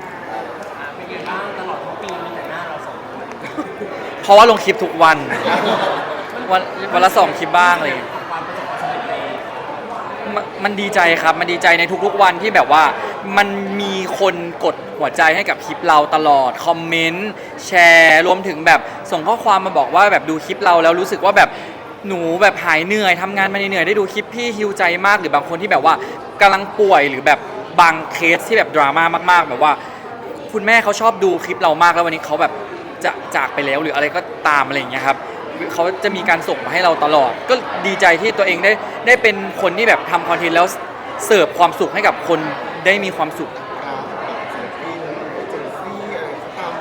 นะเป็นไงบ้างตลอดทั้งปีมีแต่หน้าเราสองคนเพราะว่าลงคลิปทุกวัน วันวันละสองคลิปบ้างอะไรอย่างเลยความประสบความสำเร็จในมันมันดีใจครับ มันดีใจในทุกๆวันที่แบบว่า มันมีคนกดหัวใจให้กับคลิปเราตลอด คอมเมนต์ แชร์ รวมถึงแบบส่งข้อความมาบอกว่าแบบดูคลิปเราแล้วรู้สึกว่าแบบหนูแบบหายเหนื่อยทำงานมาเหนื่อยได้ดูคลิปพี่ฮิวใจมากหรือบางคนที่แบบว่ากำลังป่วยหรือแบบ บางเคสที่แบบดราม่ามากๆ แบบว่า คุณแม่เขาชอบดูคลิปเรามากแล้ววันนี้เขาแบบจะจากไปแล้วหรืออะไรก็ตามอะไรอย่างเงี้ยครับเขาจะมีการส่งมาให้เราตลอด ก็ดีใจที่ตัวเองได้ได้เป็นคนที่แบบทำคอนเทนต์แล้วเสิร์ฟความสุขให้กับคนได้มีความสุขครับแบบเยอะไรก็ตาม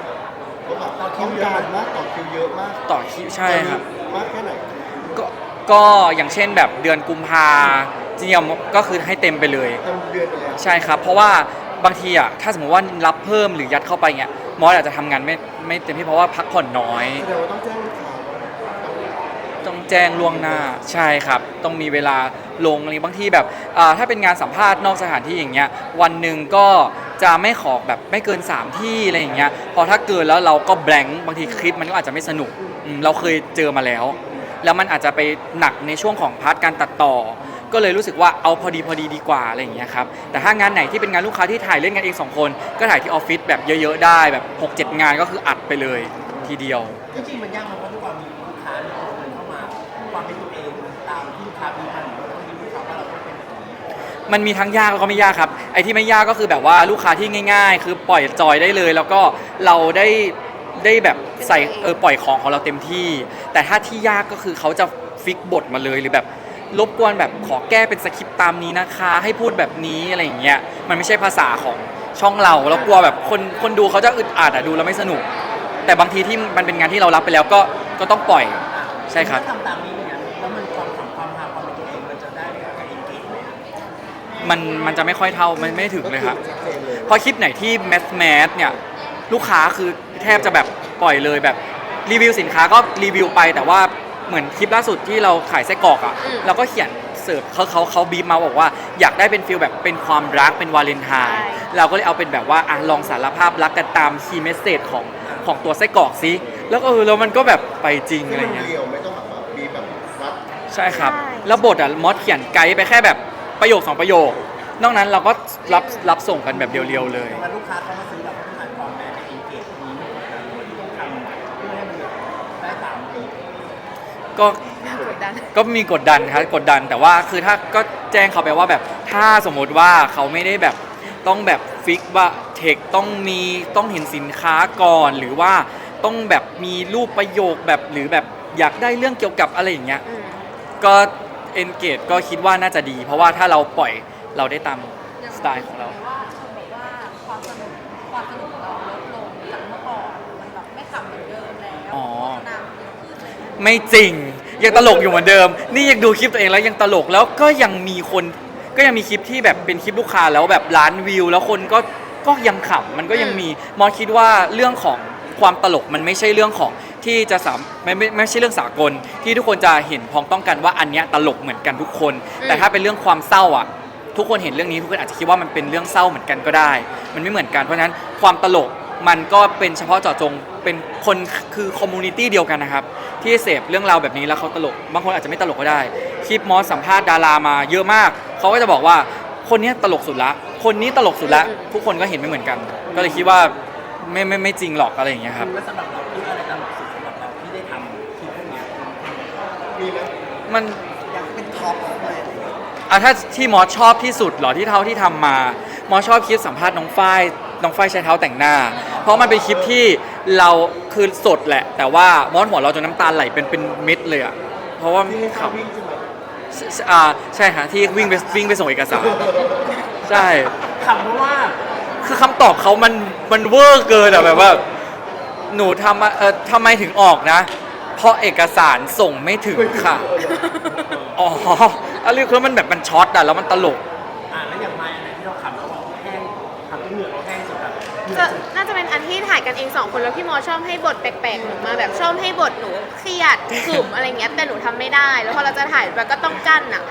เขาแบบต้องการมากต่อคิวเยอะมากต่อคลิปใช่ครับมากแค่ไหนก็ก็อย่างเช่นแบบเดือนกุมภา จริงๆก็คือให้เต็มไปเลยเต็มเดือนไปแล้วใช่ครับ เพราะว่าบางทีอะถ้าสมมติว่ารับเพิ่มหรือยัดเข้าไปเงี้ยมอสอาจจะทำงานไม่ไม่เต็มที่เพราะว่าพักผ่อนน้อย แสดงว่าต้องแจ้งลูกค้าว่าต้องต้องแจ้งล่วงหน้าใช่ครับ ต้องมีเวลาลงอะไรบางทีแบบอ่าถ้าเป็นงานสัมภาษณ์นอกสถานที่อย่างเงี้ยวันหนึ่งก็จะไม่ขอแบบไม่เกิน 3 ที่อะไรอย่างเงี้ยพอถ้าเกินแล้วเราก็แบงค์บางทีคลิปมันก็อาจจะไม่สนุกอืมเราเคยเจอมาแล้ว แล้วมันอาจจะไปหนักในช่วงของพาร์ทการตัดต่อ ก็เลยรู้สึกว่าเอาพอดีพอดีดีกว่าอะไรอย่างเงี้ยครับแต่ถ้างานไหนที่เป็นงานลูกค้าที่ถ่ายเล่นกันเองสองคน ก็ถ่ายที่ออฟฟิศแบบเยอะๆได้แบบ6-7งานก็คืออัดไปเลยทีเดียว จริงๆมันยากมากเพราะทุกวันมีลูกค้าเนี่ยเดินเข้ามาความเป็นตัวเองตามที่ลูกค้ามีมันเราต้องมีลูกค้าว่าเราต้องเป็นแบบนี้มันมีทั้งยากแล้วก็ไม่ยากครับ ไอ้ที่ไม่ยากก็คือแบบว่าลูกค้าที่ง่าย ๆ คือปล่อยจอยได้เลย แล้วก็เราได้ได้แบบใส่เออปล่อยของของเราเต็มที่ แต่ถ้าที่ยากก็คือเขาจะฟิกบทมาเลยหรือแบบ รบกวนแบบขอแก้เป็นสคริปต์ตามนี้นะคะ ให้พูดแบบนี้อะไรอย่างเงี้ยมันไม่ใช่ภาษาของช่องเราแล้วกลัวแบบคนคนดูเขาจะอึดอัดอะดูแล้วไม่สนุก แต่บางทีที่มันเป็นงานที่เรารับไปแล้วก็ก็ต้องปล่อยใช่ครับถ้าทำตามนี้เนี่ยแล้วมันความสัมความหาความเป็นตัวเองมันจะได้กับเองเกจไหมอะมันมันจะไม่ค่อยเท่ามันไม่ถึงเลยครับ ชัดเจนเลยเพราะคลิปไหนที่แมสแมสเนี่ยลูกค้าคือแทบจะแบบปล่อยเลยแบบรีวิวสินค้าก็รีวิวไป แต่ว่า เหมือนคลิปล่าสุดที่เราขายไส้กรอกอะ่ะอืม เราก็เขียนเสิร์ฟเขาเขาเขาบีบมาบอกว่าอยากได้เป็นฟิลแบบเป็นความรักเป็นวาเลนไทน์เราก็เลยเอาเป็นแบบว่าอะลองสารภาพรักกันตามคีย์เมสเซจของของตัวไส้กรอกซิแล้วก็เออแล้วมันก็แบบไปจริงที่อะไรมันเงี้ย เรียวไม่ต้องแบบว่ามีแบบรัดใช่ครับ ใช่ แล้วบทอะมอสเขียนไกด์ไปแค่แบบประโยคสองประโยค นอกนั้นเราก็รับรับส่งกันแบบเรียวๆเลยเวลาลูกค้าเขามา ก็กดดันก็มีกดดันครับกดดันแต่ว่าคือถ้าก็แจ้งเขาไปว่าแบบถ้าสมมติว่าเขาไม่ได้แบบต้องแบบฟิกว่าเทคต้องมีต้องเห็นสินค้าก่อนหรือว่าต้องแบบมีรูปประโยคแบบหรือแบบอยากได้เรื่องเกี่ยวกับอะไรอย่างเงี้ยอืมก็เอนเกจก็คิดว่าน่าจะดี เพราะว่าถ้าเราปล่อยเราได้ตามสไตล์ของเรา ไม่จริง ยังตลกอยู่เหมือนเดิม นี่ยังดูคลิปตัวเองแล้วยังตลกแล้วก็ยังมีคนก็ยังมีคลิปที่แบบเป็นคลิปลูกค้าแล้วแบบล้านวิว แล้วคนก็ก็ยังขำมันก็ยังมีมอสคิดว่าเรื่องของความตลกมันไม่ใช่เรื่องของที่จะสามไม่ไม่ไม่ใช่เรื่องสากล ที่ทุกคนจะเห็นพ้องต้องกันว่าอันเนี้ยตลกเหมือนกันทุกคน แต่ถ้าเป็นเรื่องความเศร้าอะ ทุกคนเห็นเรื่องนี้ทุกคนอาจจะคิดว่ามันเป็นเรื่องเศร้าเหมือนกันก็ได้ มันไม่เหมือนกันเพราะฉะนั้นความตลกมันก็เป็นเฉพาะเจาะจงเป็นคนคือคอมมูนิตี้เดียวกันนะครับ ที่เสพเรื่องราวแบบนี้แล้วเขาตลก บางคนอาจจะไม่ตลกก็ได้ คลิปมอสสัมภาษณ์ดารามาเยอะมาก เขาก็จะบอกว่าคนเนี้ยตลกสุดละ คนนี้ตลกสุดละ ทุกคนก็เห็นไม่เหมือนกัน ก็เลยคิดว่าไม่ไม่ไม่จริงหรอกอะไรอย่างเงี้ยครับ แล้วสำหรับเราคืออะไรตลกสุดสำหรับเราที่ได้ทำคลิปพวกเนี้ยมีไหมมันอยากเป็นท็อปเลยอะไรเงี้ยอะถ้าที่มอสชอบที่สุดเหรอที่เท่าที่ทำมา มอสชอบคลิปสัมภาษณ์น้องฝ้ายน้องฝ้ายใช้เท้าแต่งหน้า เพราะมันเป็นคลิปที่เราคือสดแหละ แต่ว่ามอสหัวเราจนน้ำตาไหลเป็นเป็นเม็ดเลยอะเพราะว่าที่ให้ขัเขาบวิ่งใช่ไหมอ่าใช่ฮะที่วิ่งไปวิ่งไปส่งเอกสารใช่ขำเพราะว่าคือคำตอบเขามันมันเวอร์เกินอะแบบว่า หนูทำอะเออทำไมถึงออกนะ เพราะเอกสารส่งไม่ถึงค่ะ อ๋ออะไรคือมันแบบมันช็อตอะแล้วมันตลก ที่ถ่ายกันเองสองคนแล้วพี่มอชอบให้บทแปลกๆหนูมาแบบชอบให้บทหนูเครียดขึมอะไรเงี้ยแต่หนูทำไม่ได้ แล้วพอเราจะถ่ายเราก็ต้องกั้นอะ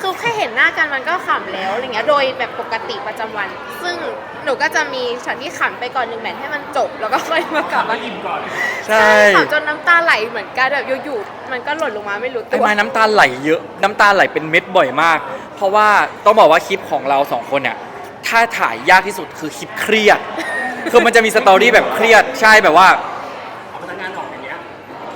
คือแค่เห็นหน้ากันมันก็ขำแล้วอะไรเงี้ยโดยแบบปกติประจำวัน ซึ่งหนูก็จะมีช็อตที่ขำไปก่อนหนึ่งแมทให้มันจบแล้วก็ค่อยมากลับมาอิ่มก่อนใช่ขำจนน้ำตาไหลเหมือนกันแบบอยู่ๆมันก็หล่นลงมาไม่รู้ตัไอ้ว ไม้น้ำตาไหลเยอะ น้ำตาไหลเป็นเม็ดบ่อยมาก เพราะว่าต้องบอกว่าคลิปของเราสองคนเนี่ย ถ้าถ่ายยากที่สุดคือคลิปเครียด คือมันจะมีสตอรี่แบบเครียดใช่แบบว่า เอาพนักงานออกอย่างเงี้ย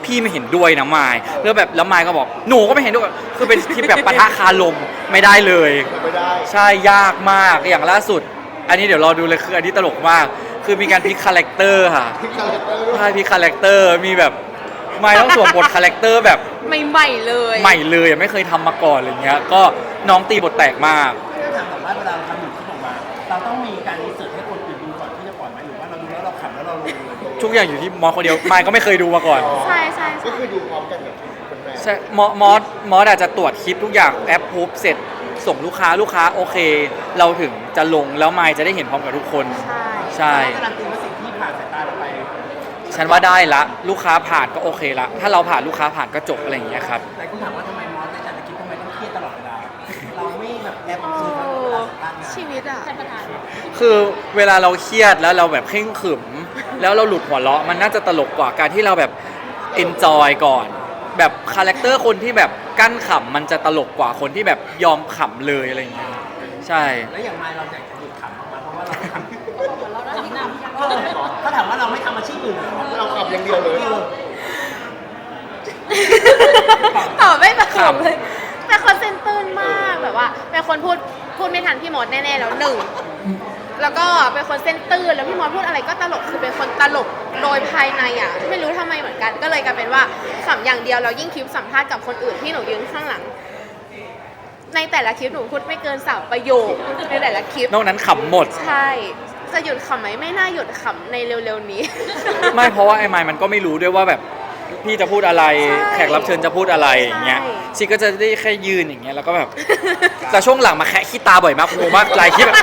พี่ไม่เห็นด้วยนะมายแล้วแบบแล้วมายก็บอกหนูก็ไม่เห็นด้วยคือเป็นคลิปแบบปะทะคารมไม่ได้เลย ไม่ได้ ใช่ยากมากอย่างล่าสุด อันนี้เดี๋ยวรอดูเลยคืออันนี้ตลกมาก คือมีการพลิกคาแรคเตอร์ค่ะที่คาแรคเตอร์ด้วยใช่พลิกคาแรคเตอร์มีแบบมายต้องสวมบทคาแรคเตอร์แบบใหม่ๆเลย ใหม่เลยอะไม่เคยทำมาก่อนอะไรเงี้ย ก็น้องตีบทแตกมาก ทุกอย่างอยู่ที่มอสคนเดียวมายก็ไม่เคยดูมาก่อนใช่ใช่ก็ใช่คือดูพร้อมกันกับคนแรกใช่มอมอสมอสอาจจะตรวจคลิปทุกอย่างแอปพูบเสร็จส่งลูกค้าลูกค้าโอเค เราถึงจะลงแล้วมายจะได้เห็นพร้อมกับทุกคน ใช่ใช่เราการันตีว่าสิ่งที่ผ่านสายตาเราไปฉันว่าได้ละ ลูกค้าผ่านก็โอเคละ ถ้าเราผ่านลูกค้าผ่านก็จบอะไรอย่างเงี้ยครับหลายคนถามว่าทำไมมอสในแต่ละคลิปทำไมต้องเครียดตลอดเวลาเราไม่แบบแอบโอ้ซื้อเวลาสัมภาษณ์งานชีวิตอะคือเวลาเราเครียดแล้วเราแบบเข่งขรึม แล้วเราหลุดหัวเราะมันน่าจะตลกกว่าการที่เราแบบเอนจอยก่อน แบบคาแรคเตอร์คนที่แบบกั้นขำมันจะตลกกว่าคนที่แบบยอมขำเลยอะไรอย่างเงี้ยใช่ แล้วอย่างไมค์เราอยากจะหยุดขำออกมาเพราะว่าเราขำเราได้ที่นำเออถ้าถามว่าเราไม่ทำอาชีพอื่นเหรอเราขับอย่างเดียวเลย ออตอบไม่ประกอบเลยเป็นคนเซนตื่นมากแบบว่าเป็นคนพูดพูดไม่ทันพี่มดแน่ๆแล้วหนึ่ง แล้วก็เป็นคนเส้นตื้นแล้วพี่มอสพูดอะไรก็ตลกคือเป็นคนตลกโดยภายในอะไม่รู้ทำไมเหมือนกัน ก็เลยกลายเป็นว่าขำอย่างเดียวเรายิ่งคลิปสัมภาษณ์กับคนอื่นที่หนูยืนข้างหลัง ในแต่ละคลิปหนูพูดไม่เกินสามประโยคในแต่ละคลิปนอกนั้นขำหมดใช่จะหยุดขำไหมไม่น่าหยุดขำในเร็วๆนี้ ไม่เพราะว่าไอ้ไมค์มันก็ไม่รู้ด้วยว่าแบบพี่จะพูดอะไรใช่แขกรับเชิญจะพูดอะไรอย่างเงี้ยใช่ชีก็จะได้แค่ยืนอย่างเงี้ยแล้วก็แบบแต่ช่วงหลังมาแคะขี้ตาบ่อยมากคุณโมมากหลายคลิปแบบ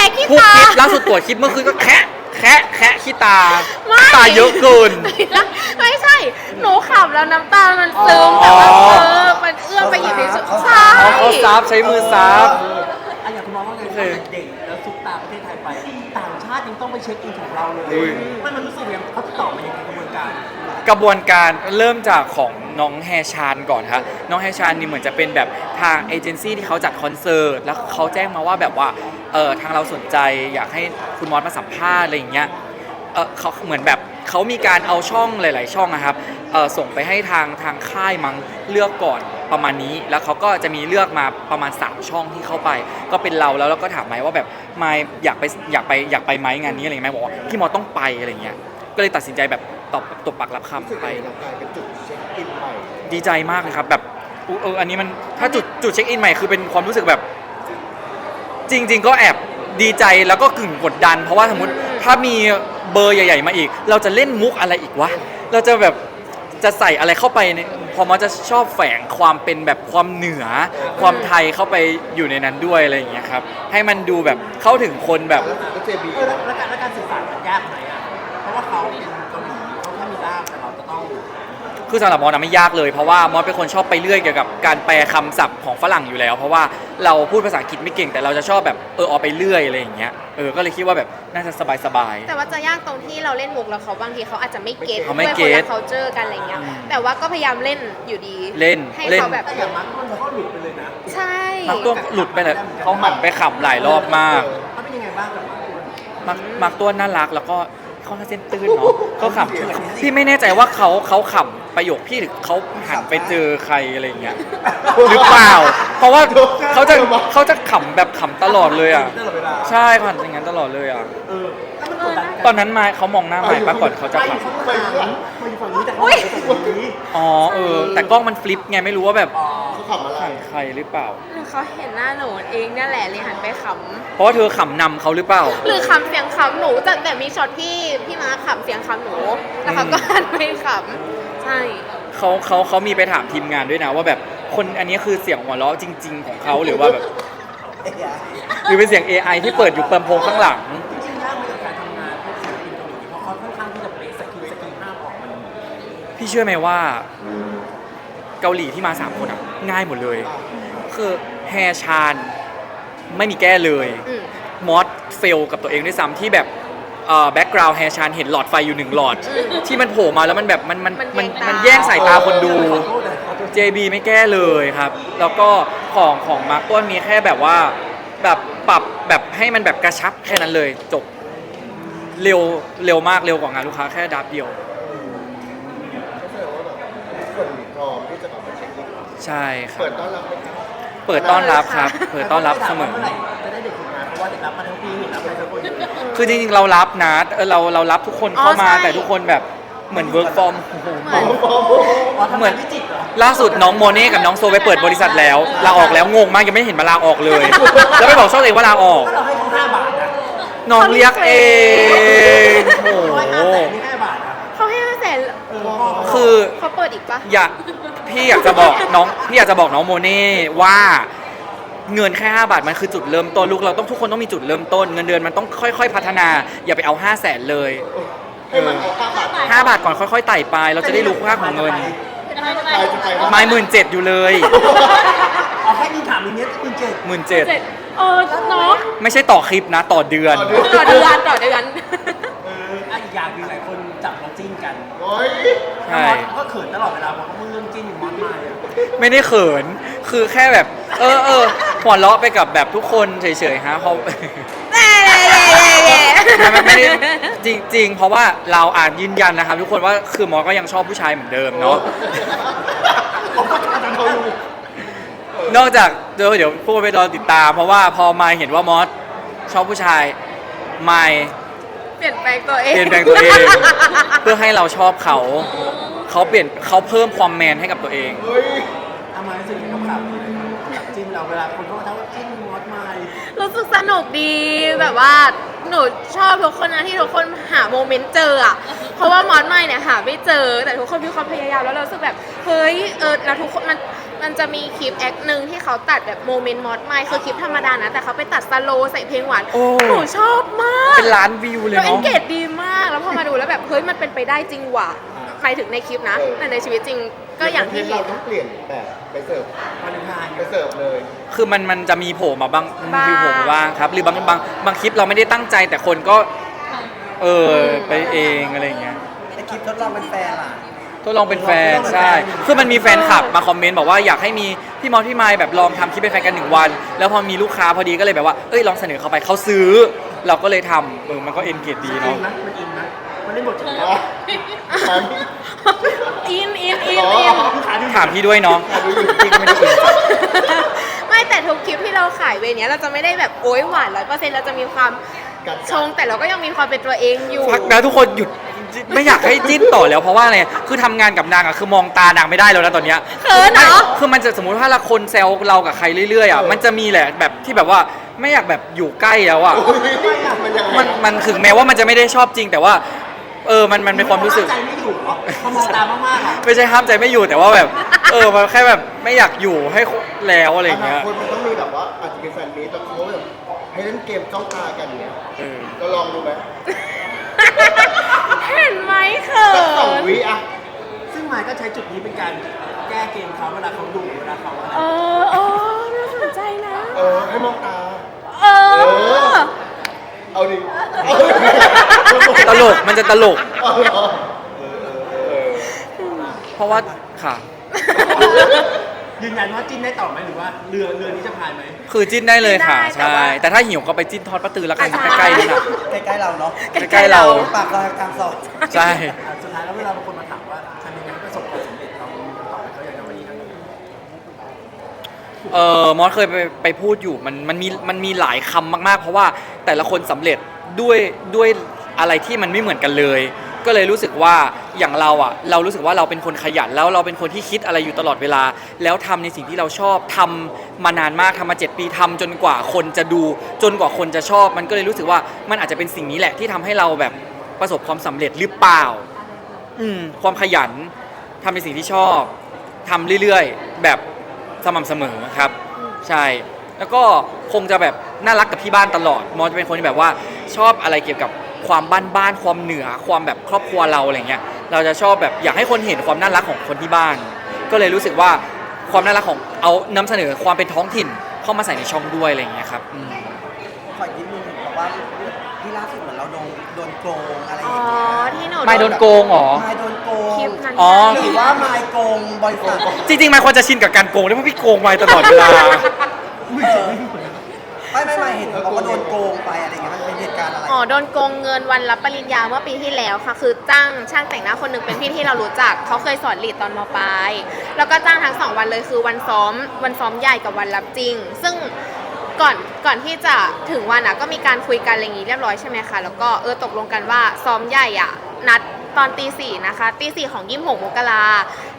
ไม่ได้แค่ขี้พวกตาคลิปล่าสุดตรวจคลิปเมื่อคืนก็แคะแคะแคะขี้ตาไม่ตาเยอะเกินไม่ใช่ หนูขำแล้วน้ำตามันซึมแต่ว่าอ๋อ เออมันเอื้อมไปหยิบในสุดใช่เขาเขาซับใช้มือซับ เอออันอย่างคุณมองว่าไงโอเคเด็กแล้วซุปตาประเทศไทยไป ต่างชาติยังต้องไปเช็คอินของเราเลยอุ้ยมันมันรู้สึกยังไงเขาติดต่อมายังไงกระบวนการ กระบวนการเริ่มจากของน้องแฮชานก่อนครับน้องแฮชานนี่เหมือนจะเป็นแบบทางเอเจนซี่ที่เขาจัดคอนเสิร์ตแล้วเขาแจ้งมาว่าแบบว่า เออทางเราสนใจอยากให้คุณมอสมาสัมภาษณ์อะไรอย่างเงี้ยเออเขาเหมือนแบบเขามีการเอาช่องหลาย ๆ ช่องนะครับเออส่งไปให้ทางทางค่ายมั้งเลือกก่อนประมาณนี้ แล้วเขาก็จะมีเลือกมาประมาณ 3 ช่องที่เข้าไป ก็เป็นเราแล้วเราก็ถามไมค์ว่าแบบไมค์อยากไปอยากไปอยากไปไหมงานนี้อะไรเงี้ยไมค์บอกว่าพี่มอสต้องไปอะไรเงี้ยก็เลยตัดสินใจแบบตอบตบปากรับคำไปว่าเรากายเป็นจุดเช็คอินใหม่ดีใจมากเลยครับแบบอุ๊ยเอออันนี้มันถ้าจุดจุดเช็คอินใหม่คือเป็นความรู้สึกแบบ จริง ๆ ก็แอบดีใจแล้วก็กึ่งกดดัน เพราะว่าสมมติถ้ามีเบอร์ใหญ่ ๆ มาอีก เราจะเล่นมุกอะไรอีกวะ เราจะแบบจะใส่อะไรเข้าไปในพอมันจะชอบแฝงความเป็นแบบความเหนือ ความไทยเข้าไปอยู่ในนั้นด้วยอะไรอย่างเงี้ยครับ ให้มันดูแบบเข้าถึงคนแบบแล้วก็เจบี เออแล้วแล้วการแล้วการสื่อสารมันยากไหมอะ เพราะว่าเขาเป็น คือสำหรับมอสนะไม่ยากเลยเพราะว่ามอสเป็นคนชอบไปเรื่อยเกี่ยวกับการแปลคำศัพท์ของฝรั่งอยู่แล้ว เพราะว่าเราพูดภาษาอังกฤษไม่เก่งแต่เราจะชอบแบบเออเอาไปเรื่อยอะไรอย่างเงี้ยเออก็เลยคิดว่าแบบน่าจะสบายสบายแต่ว่าจะยากตรงที่เราเล่นมุกแล้วเขาบางทีเขาอาจจะไม่เก็ตเขาไม่ด้วยเก็คนตละ culture กันอะไรเงี้ยอืมแต่ว่าก็พยายามเล่นอยู่ดีเล่นให้เล่นเขาแบบแต่อย่างมักมันเขาก็หลุดไปเลยนะใช่มักตัวหลุดไปเลยเขาหันไปขำหลายรอบมากเขาเป็นยังไงบ้างกับมักตัวมักมักตัวน่ารักแล้วก็เขาน่าเส้นตื้นเนาะเขาขำพี่ไม่แน่ใจว่าเขาเขาขำ ประโยคพี่หรือเขาหันไปเจอใครอะไรอย่างเงี้ยหรือเปล่า เพราะว่าเขาจะเขาจะขำแบบขำตลอดเลยอะตลอดเวลาใช่เขาหันอย่างนั้นตลอดเลยอะเออแล้วมันกดดันกัตอนนั้นมาเขามองหน้าไม่ปะก่อนเขาจะไปขเขาไปฝั่งมาอยู่ฝั่งนี้แต่เขาไปฝั่งนี้ำอ๋อเออ แต่กล้องมันฟลิปไงไม่รู้ว่าแบบอ๋อเขาขับอะไรหันใครหรือเปล่าหรือเขาเห็นหน้าหนูเองนั่นแหละเลยหันไปขเพราะว่าเธอขำนำเขาหรือเปล่าำหรือขำเสียงขำหนูแต่แต่มีช็อตที่พี่มาขำเสียงขำหนูแล้วเขาก็หันไปขำ ใช่เขาเขาเขามีไปถามทีมงานด้วยนะ ว่าแบบคนอันนี้คือเสียงหัวเราะจริง ๆ ของเขาหรือว่าแบบหรือเป็นเสียง AI ที่เปิดอยู่เปิมโพงข้างหลัง จริงๆยากไหมกับการทำงานพวกศิลปินเกาหลีเพราะเขาค่อนข้างที่จะเป๊ะสกิลสกิลห้ามออกมันพี่เชื่อไหมว่าเกาหลีที่มาสามคนอะ ง่ายหมดเลย คือแฮร์ชาน ไม่มีแก้เลย อืมมอสเฟลกับตัวเองด้วยซ้ำที่แบบ แบ็กกราวด์แฮร์ชานเห็นหลอดไฟอยู่หนึ่งหลอด ที่มันโผล่มาแล้วมันแบบมันมันมันมันแยงตามัมันแย่งสายตาคนดูขอโทษนะขอโทษ JB ไม่แก้เลยครับ แล้วก็ของของมาร์กต้นมีแค่แบบว่าแบบปรับแบบให้มันแบบกระชับแค่นั้นเลยจบเร็วเร็วมากเร็วกว่างานลูกค้าแค่ดับเดียวก็แสดงว่าแบบทุกคนพร้อมที่จะแบบมาเช็คอินใช่ครับเปิดต้อนรับไหมครับเปิดต้อนรับครับ เปิดต้อนรับเสมอมื่ไหร่จะได้เด็กฝึกงานเพราะว่าเด็กรับมาทั้งปีเห็นรับมาทั้งคน คือจริงๆเรารับนะเออเราเรารับทุกคนเข้ามา อ๋อใช่ แต่ทุกคนแบบเหมือน work from home เหมือนอ๋อทำเหมืงาอนนพิจิตรเหรอล่าสุดน้องโมเน่กับน้องโซไปเปิดบริษัทแล้วลาออกแล้วงงมากยังไม่เห็นมาลาออกเลย แล้วไปบอกช่องตัวเองว่าลาออกก็เราให้เขาห้าบาทนะน้องเรียกเองโอ้ร้อยโหห้าแสนนี่ห้าบาทนะเขาให้ห้าแสนเออพ่อเขาคือ เขาเปิดอีกปะ อยากพี่อยากจะบอกน้องพี่อยากจะบอกน้องโมเน่ว่า เงินแค่ 5 บาทมันคือจุดเริ่มต้นลูกเราต้องทุกคนต้องมีจุดเริ่มต้น เงินเดือนมันต้องค่อย ๆ พัฒนา อย่าไปเอา 5 0 0แสนเลย ให้มันเอาห้าบาท5บาทก่อนค่อยๆไต่ไป เราจะได้รู้ค่าของเงินใครจะไปว่าไม้หมื่นเจ็ดอยู่เลยเอาแค่ยิงถามอย่างเงี้ยหมื่นเจ็ดหมื่นเจ็ดเจ็ดเออเนาะไม่ใช่ต่อคลิปนะ ต่อเดือน ต่อเดือนต่อเดือนเอออะอีกอย่างคือหลายคนจับเราจิ้นกันโอ้ยใช่แล้วมอสก็เขินตลอดเวลาบอกว่ามึงเรื่องจิ้นอยู่มอสมาอะไม่ได้เขิน คือแค่แบบ เออเออหัวเราะไปกับแบบทุกคนเฉยๆฮะเพราะ เย่เย่เย่เย่ไม่ไม่ได้จริง ๆ เพราะว่าเราอ่านยืนยันนะครับ ทุกคนว่าคือมอก็ยังชอบผู้ชายเหมือนเดิมเนาะเขาก็ทำเขาอยู่นอกจากเดี๋ยวเดี๋ยวพวกไปรอติดตาม เพราะว่าพอมาเห็นว่ามอสชอบผู้ชายมาเปลี่ยนแปลงตัวเองเปลี่ยนแปลงตัวเอง เพื่อให้เราชอบเขา เขาเปลี่ยนเขาเพิ่มความแมนให้กับตัวเอง เฮ้ยทำไมรู้สึกยังไง กับข่าวนี้จับจิ้นเราเวลาคนเขามาทักว่าจิ้นมอสมารู้สึกสนุกดีแบบว่าหนูชอบทุกคนนะที่ทุกคนหาโมเมนต์เจออะเพราะว่ามอสใหม่เนี่ยหาไม่เจอ แต่ทุกคนมีความพยายามแล้วเรารู้สึกแบบเฮ้ยเออแล้วทุกคนมันมันจะมีคลิปแอคหนึ่งที่เขาตัดแบบโมเมนต์มอสใหม่คือคลิปธรรมดานะ แต่เขาไปตัดสโลว์ใส่เพลงหวานโอ้ หนูชอบมาก เป็นล้านวิวเลยเราเอนเนาะ เกจดีมาก แล้วพอมาดูแล้วแบบ เฮ้ย มันเป็นไปได้จริงว่ะหมายถึงในคลิปนะ แต่ในชีวิตจริง ก็อย่างที่เราเห็นต้องเปลี่ยนแบบไปเสิร์ฟวาเลนไทน์ไปเสิร์ฟเลย คือมันมันจะมีโผล่มาบ้างมันมีบ้างโผล่มาบ้างครับ หรือบางบางบางคลิปเราไม่ได้ตั้งใจแต่คนก็ เออไปเองอะไรอย่างเงี้ยไอคลิปทดลองเป็นแฟนล่ะทดลองเป็นแฟนทดลองเป็นแฟนใช่ คือมันมีแฟนคลับมาคอมเมนต์บอกว่าอยากให้มีพี่มอสพี่ไมค์แบบลองทำคลิปเป็นแฟนกันหนึ่งวัน แล้วพอมีลูกค้าพอดีก็เลยแบบว่าเอ้ยลองเสนอเข้าไปเขาซื้อ เราก็เลยทำเออมันก็เอนเกจดีอิเนาะนนะมันอินนะมันเล่นบทจริงอ๋อถาม อินอินอินอ๋ออินลูกค้าดูถามพี่ด้วยเนาะจริงไม่ได้อิน ไม่แต่ทุกคลิปที่เราขายเวรเนี้ยเราจะไม่ได้แบบโอ๊ยหวานร้อยเปอร์เซ็นต์เราจะมีความกัดชงแต่เราก็ยังมีความเป็นตัวเองอยู่ พักนะทุกคนหยุดไม่อยากให้จิ้นต่อแล้วเพราะว่าอะไรคือทำงานกับนางอะคือมองตานางไม่ได้แล้วนะตอนเนี้ยเขินเหรอ ไม่คือมันจะสมมติถ้าละคนแซวเรากับใครเรื่อยๆอะมันจะมีแหละแบบที่แบบว่าไม่อยากแบบอยู่ใกล้แล้วอะโอ้ยมันยังไงมันมันถึงแม้ว่ามันจะไม่ได้ชอบจริง แต่ว่า เออมันมันเป็นความรู้สึก ใจไม่อยู่เหรอพอมองตามากๆอะไม่ใช่ห้ามใจไม่อยู่แต่ว่าแบบ เออมันแค่แบบไม่อยากอยู่ให้แล้วอะไรอย่างเงี้ยอนาคตมันต้องมีแบบว่าอาจจะเป็นแฟนมีตแล้วเขาแบบให้เล่นเกมจ้องตากันเนี่ยเออ เราลองดูไหมเห็นไหมเขิสักสองนวิอะซึ่งมายก็ใช้จุดนี้เป็นการแก้เกมเขาเวลาเขาดุเวลาเขาอะไร เออเออน่าสนใจนะ เออให้มองตา เออ เอาดิตลกมันจะตลก เอาเหรอเออเออเพราะว่าค่ะ ยืนยันว่าจิ้นได้ต่อไหมหรือว่าเรือเรือนี้จะพายไหมคือจิ้นได้เลยค่ะได้แต่ใช่ ว่า แต่ถ้าหิวก็ไปจิ้นทอดปลาตือแล้วกันอะใกล้ๆนี่นะ ใกล้ๆเราเนาะใกล้ๆเรา ปากซอยกลางซอยใช่ อะสุดท้ายแล้วเวลาบางคนมาถาม เออมอสเคยไปไปพูดอยู่มันมันมีมันมีหลายคำมากๆ เพราะว่าแต่ละคนสำเร็จด้วยด้วยอะไรที่มันไม่เหมือนกันเลย ก็เลยรู้สึกว่าอย่างเราอะ เรารู้สึกว่าเราเป็นคนขยันแล้วเราเป็นคนที่คิดอะไรอยู่ตลอดเวลา แล้วทำในสิ่งที่เราชอบทำมานานมากทำมาเจ็ดปีทำจนกว่าคนจะดู จนกว่าคนจะชอบ มันก็เลยรู้สึกว่ามันอาจจะเป็นสิ่งนี้แหละที่ทำให้เราแบบประสบความสำเร็จหรือเปล่า อืมความขยันทำในสิ่งที่ชอบทำเรื่อยๆ แบบ สม่ำเสมอครับ ใช่ แล้วก็คงจะแบบน่ารักกับที่บ้านตลอด มอสจะเป็นคนที่แบบว่าชอบอะไรเกี่ยวกับความบ้านบ้านๆความเหนือความแบบครอบครัวเราอะไรเงี้ย เราจะชอบแบบอยากให้คนเห็นความน่ารักของคนที่บ้าน ก็เลยรู้สึกว่าความน่ารักของเอานำเสนอความเป็นท้องถิ่นเข้ามาใส่ในช่องด้วยอะไรอย่างเงี้ยครับอืม ขอยิ้ม โดนโกงอะไรออ๋อย่างเงี้ยที่หนูไม่โดนโกงเหรอ ไม่โดนโกงคลิปนั้นอ๋อ หรือว่าไม่โกงบริษัทจริงๆ มันควรจะชินกับการโกงด้วยเพราะพี่โกงมาตลอดเวลา ไม่ไม่ไม่เห็นบอกว่าโดนโกงไปอะไรเงี้ยมันเป็นเหตุการณ์อะไรอ๋อโดนโกงเงินวันรับปริญญาเมื่อปีที่แล้วค่ะ คือจ้างช่างแต่งหน้าคนหนึ่งเป็นพี่ที่เรารู้จัก เขาเคยสอนลีดตอนมปลายแล้วก็จ้างทั้งสองวันเลยคือวันซ้อม วันซ้อมใหญ่กับวันรับจริง ซึ่ง ก่อนก่อนที่จะถึงวันอะก็มีการคุยกันอะไรอย่างงี้เรียบร้อยใช่ไหมคะแล้วก็เออตกลงกันว่าซ้อมใหญ่อะนัดตอนตีสี่นะคะตีสี่ของยี่สิบหกมกรา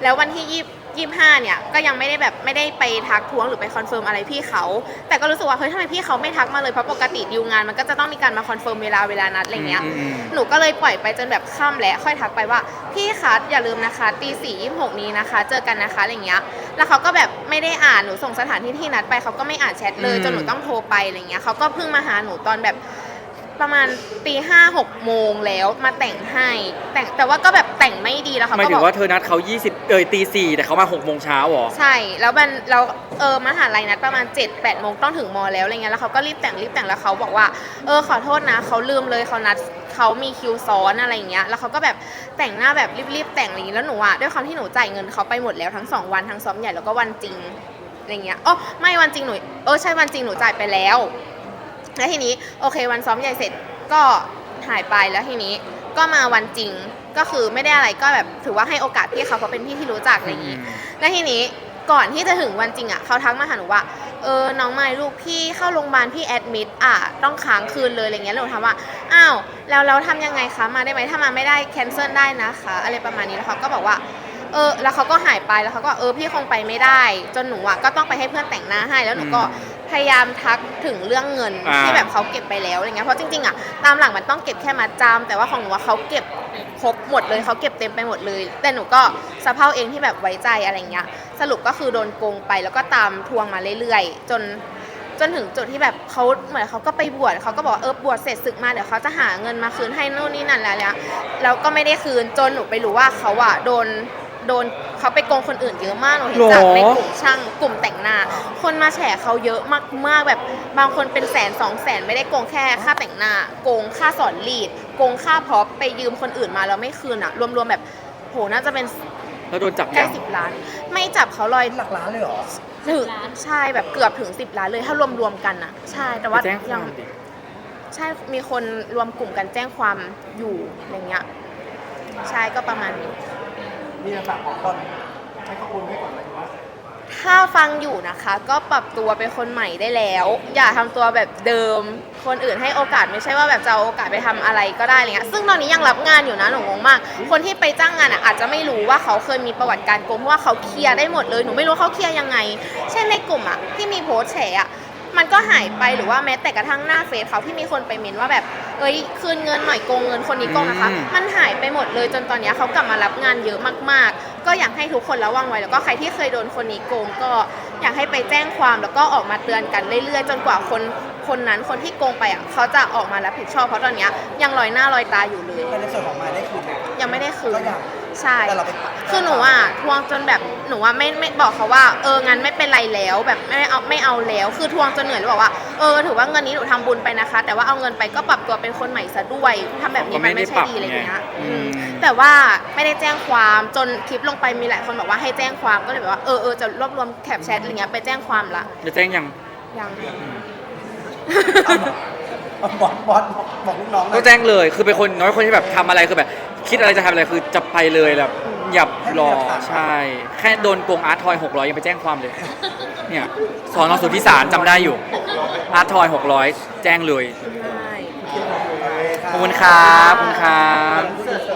แล้ววันที่ยี่ยี่ห้าเนี่ยก็ยังไม่ได้แบบไม่ได้ไปทักท้วงหรือไปคอนเฟิร์มอะไรพี่เขาแต่ก็รู้สึกว่าเฮ้ยทำไมพี่เขาไม่ทักมาเลยเพราะปกติดีลงานมันก็จะต้องมีการมาคอนเฟิร์มเวลาเวลานัดอะไรเงี้ยอืมอืมหนูก็เลยปล่อยไปจนแบบค่ำแล้วค่อยทักไปว่าพี่คะอย่าลืมนะคะตีสี่ยี่หกนี้นะคะ เจอกันนะคะอะไรเงี้ย แล้วเขาก็แบบไม่ได้อ่านหนูส่งสถานที่ที่นัดไปเขาก็ไม่อ่านแชทเลยอืมจนหนูต้องโทรไปอะไรเงี้ยเขาก็เพิ่งมาหาหนูตอนแบบ ประมาณตีห้าหกโมงแล้วมาแต่งให้ แต่งแต่ว่าก็แบบแต่งไม่ดีแล้วเขาหมายก็ถึบงอกว่าเธอนัดเขา 20 เอยตีสี่แต่เขามา6โมงเช้าเหรอ ใช่ แล้วมันเราเออมหาลัยนัดประมาณ7จ็ดแปดโมงต้องถึงมอแล้วอะไรเงี้ยแล้วเขาก็รีบแต่งรีบแต่งแล้วเขาบอกว่าเออขอโทษนะเขาลืมเลยเขานัดเขามีคิวซ้อนอะไรเงี้ย แล้วเขาก็แบบแต่งหน้าแบบรีบๆแต่งอะไรอย่างงี้แล้วหนูอะด้วยความที่หนูจ่ายเงินเขาไปหมดแล้วทั้งสองวันทั้งซ้อมใหญ่แล้วก็วันจริงอะไรเงี้ยอ๋อไม่วันจริงหนูเออใช่วันจริงหนูจ่ายไปแล้ว แล้วทีนี้โอเควันซ้อมใหญ่เสร็จก็หายไปแล้วทีนี้ก็มาวันจริงก็คือไม่ได้อะไรก็แบบถือว่าให้โอกาสพี่เขาเพราะเป็นพี่ที่รู้จักอะไรอย่างงี้แล้วทีนี้ก่อนที่จะถึงวันจริงอะเขาทักมาหาหนูว่าเออน้องไม้ลูกพี่เข้าโรงพยาบาลพี่แอดมิดอะต้องค้างคืนเลยอะไรเงี้ยแล้วหนูถามว่าอ้าวแล้วเราทำยังไงคะมาได้ไหมถ้ามาไม่ได้แคนเซิลได้นะคะอะไรประมาณนี้แล้วเขาก็บอกว่าเออแล้วเขาก็หายไปแล้วเขาก็เออพี่คงไปไม่ได้ จนหนูอะก็ต้องไปให้เพื่อนแต่งหน้าให้แล้วหนูก็อืม พยายามทักถึงเรื่องเงินอ่า ที่แบบเขาเก็บไปแล้วอะไรเงี้ยเพราะจริงๆอะตามหลังมันต้องเก็บแค่มาจำแต่ว่าของหนูว่าเขาเก็บครบหมดเลยเขาเก็บเต็มไปหมดเลย แต่หนูก็สะเพร่าเองที่แบบไว้ใจอะไรเงี้ยสรุปก็คือโดนโกงไปแล้วก็ตามทวงมาเรื่อยๆ จน จนถึงจุดที่แบบเขาเหมือนเขาก็ไปบวชเขาก็บอกว่าเออบวชเสร็จศึกมาเดี๋ยวเขาจะหาเงินมาคืนให้นู่นนี่นั่นแล้วเนี่ยแล้วก็ไม่ได้คืนจนหนูไปรู้ว่าเขาอะโดน โดนเขาไปโกงคนอื่นเยอะมากหนูเห็นจากในกลุ่มช่างกลุ่มแต่งหน้า คนมาแฉเขาเยอะมากๆแบบบางคนเป็นแสนสองแสนไม่ได้โกงแค่ค่าแต่งหน้า โกงค่าสอนลีด โกงค่าพร็อพไปยืมคนอื่นมาแล้วไม่คืนอะรวมๆแบบโหน่าจะเป็นแล้วโดนจับใกล้ยังสิบล้าน ไม่จับเขาลอยหลักล้านเลยเหรอ ถึงใช่แบบเกือบถึง10ล้านเลยถ้ารวมๆกันอะใช่แต่ว่าไปแจ้งความดิใช่มีคนรวมกลุ่มกันแจ้งความอยู่อะไรเงี้ย ใช่ก็ประมาณนี้ นี่นะฝากบอกก่อนให้ข้อมูลให้ก่อนเลยว่าถ้าฟังอยู่นะคะ ก็ปรับตัวเป็นคนใหม่ได้แล้ว อย่าทำตัวแบบเดิม คนอื่นให้โอกาสไม่ใช่ว่าแบบจะเอาโอกาสไปทำอะไรก็ได้อะไรเงี้ยซึ่งตอนนี้ยังรับงานอยู่นะหนูงงมาก คนที่ไปจ้างงานอะอาจจะไม่รู้ว่าเขาเคยมีประวัติการโกงเพราะว่าเขาเคลียร์ได้หมดเลยหนูไม่รู้เขาเคลียร์ยังไง เช่นในกลุ่มอะที่มีโพสต์แฉอะ มันก็หายไปหรือว่าแม้แต่กระทั่งหน้าเฟซเขาที่มีคนไปเมนว่าแบบ เอ้ยคืนเงินหน่อยโกงเงินคนนี้โกงนะคะ อืม มันหายไปหมดเลยจนตอนเนี้ยเขากลับมารับงานเยอะมาก ๆ ก็อยากให้ทุกคนระวังไว้แล้วก็ใครที่เคยโดนคนนี้โกงก็อยากให้ไปแจ้งความแล้วก็ออกมาเตือนกันเรื่อยๆ จนกว่าคนคนนั้นคนที่โกงไปอะเขาจะออกมารับผิดชอบเพราะตอนเนี้ยยังลอยหน้าลอยตาอยู่เลย แต่ในส่วนของไม้ได้คืนไหมยังไม่ได้คืก็นยัง ใช่ แต่เราไปคือหนูอะทวงจนแบบหนูว่าไม่ไม่บอกเขาว่าเอองั้นไม่เป็นไรแล้วแบบไม่เอาไม่เอาแล้ว คือทวงจนเหนื่อยแล้วบอกว่าเออถือว่าเงินนี้หนูทำบุญไปนะคะ แต่ว่าเอาเงินไปก็ปรับตัวเป็นคนใหม่ซะด้วยทำแบบนี้มันไม่ใช่ดีอะไรอย่างเงี้ยอือืมมแต่ว่าไม่ได้แจ้งความจนคลิปลงไปมีหลายคนบอกว่าให้แจ้งความก็เลยแบบว่าเออเออจะรวบรวมแคปแชทอะไรเงี้ยไปแจ้งความละจะแจ้งยังยังเอาบอสบอสบอกบอกลูกน้องหน่ก็อยแจ้งเลย คือเป็นคนน้อยคนที่แบบทำอะไรคือแบบ คิดอะไรจะทำอะไรคือจะไปเลยแบบอย่ารอใช่ แค่โดนโกงอาร์ตทอย 600 ยังไปแจ้งความเลย เนี่ยสอนอสุทธิสารจำได้อยู่ อาร์ตทอย 600 แจ้งเลย ใช่ ขอบคุณครับ ขอบคุณครับ เสิร์ฟ